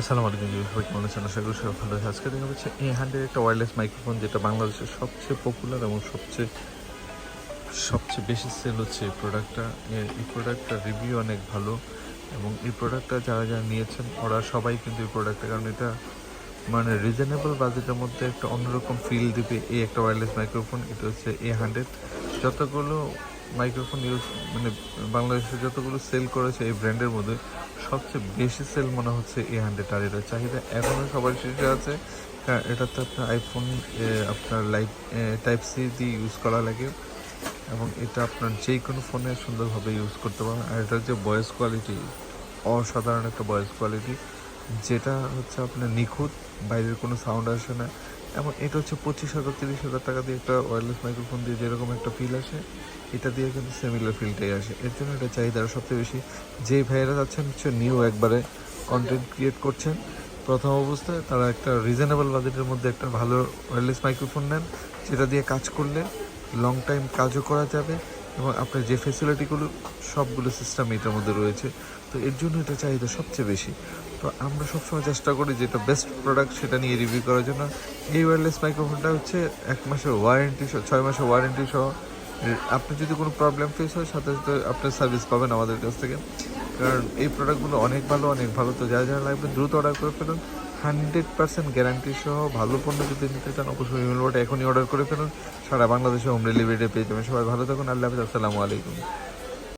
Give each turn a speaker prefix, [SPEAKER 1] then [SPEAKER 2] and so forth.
[SPEAKER 1] আসসালামু আলাইকুম কেমন আছেন? আশা করি সবাই ভালো আছে আজকে দেখা হচ্ছে এ হান্ড্রেড একটা ওয়্যারলেস মাইক্রোফোন যেটা বাংলাদেশের সবচেয়ে পপুলার এবং সবচেয়ে সবচেয়ে বেশি সেল হচ্ছে এই প্রোডাক্টটা এই প্রোডাক্টটার রিভিউ অনেক ভালো এবং এই প্রোডাক্টটা যারা যারা নিয়েছেন, ওরা সবাই কিন্তু এই প্রোডাক্টটা কারণ এটা মানে রিজনেবল বাজেটের মধ্যে একটা অন্যরকম ফিল দিবে এই একটা ওয়্যারলেস মাইক্রোফোন এটা হচ্ছে এ হান্ড্রেড যতগুলো মাইক্রোফোন ইউজ মানে বাংলাদেশে যতগুলো সেল করেছে এই ব্র্যান্ডের মধ্যে সবচেয়ে বেশি সেল মনে হচ্ছে এ হান্ড্রেড আর এটার চাহিদা এখনও সবার শীর্ষে আছে। কারণ এটাতে আপনার আইফোন আপনার লাইট টাইপ সি দিয়ে ইউজ করা লাগে। এবং এটা আপনার যে কোনো ফোনে সুন্দরভাবে ইউজ করতে পারেন আর এটার যে ভয়েস কোয়ালিটি অসাধারণ একটা ভয়েস কোয়ালিটি যেটা হচ্ছে আপনার নিখুঁত, বাইরের কোনো সাউন্ড আসে না। এবং এটা হচ্ছে পঁচিশ হাজার, তিরিশ হাজার টাকা দিয়ে একটা ওয়্যারলেস মাইক্রোফোন দিয়ে যেরকম একটা ফিল আসে, এটা দিয়ে কিন্তু সিমিলার ফিলটাই আসে। এর জন্য এটা চাহিদা সবচেয়ে বেশি। যেই ভাইয়েরা যাচ্ছেন হচ্ছে নিউ একবারে কন্টেন্ট ক্রিয়েট করছেন, প্রথম অবস্থায় তারা একটা রিজনেবল বাজেটের মধ্যে একটা ভালো ওয়্যারলেস মাইক্রোফোন নেন, যেটা দিয়ে কাজ করলে লং টাইম কাজও করা যাবে এবং আপনার যে ফেসিলিটিগুলো সবগুলো সিস্টেম এটার মধ্যে রয়েছে। তো এর জন্য এটা চাহিদা সবচেয়ে বেশি। তো আমরা সবসময় চেষ্টা করি যেটা বেস্ট প্রোডাক্ট সেটা নিয়ে রিভিউ করার জন্য। এই ওয়্যারলেস মাইক্রোফোনটা হচ্ছে এক মাসের ওয়ারেন্টি সহ, ছয় মাসের ওয়ারেন্টি সহ। আপনি যদি কোনো প্রবলেম ফেস হয়, সাথে সাথে আপনার সার্ভিস পাবেন আমাদের কাছ থেকে। কারণ এই প্রোডাক্টগুলো অনেক ভালো অনেক ভালো। তো যা যা লাগবে দ্রুত অর্ডার করে ফেলুন। হান্ড্রেড পার্সেন্ট গ্যারান্টি সহ ভালো পণ্য যদি নিতে চান, অবশ্যই ইমেল এখনই অর্ডার করে ফেলুন। সারা বাংলাদেশে হোম ডেলিভারি পেয়ে যাবেন। সবাই ভালো থাকুন, আল্লাহ হাফিজ, আসসালামু আলাইকুম।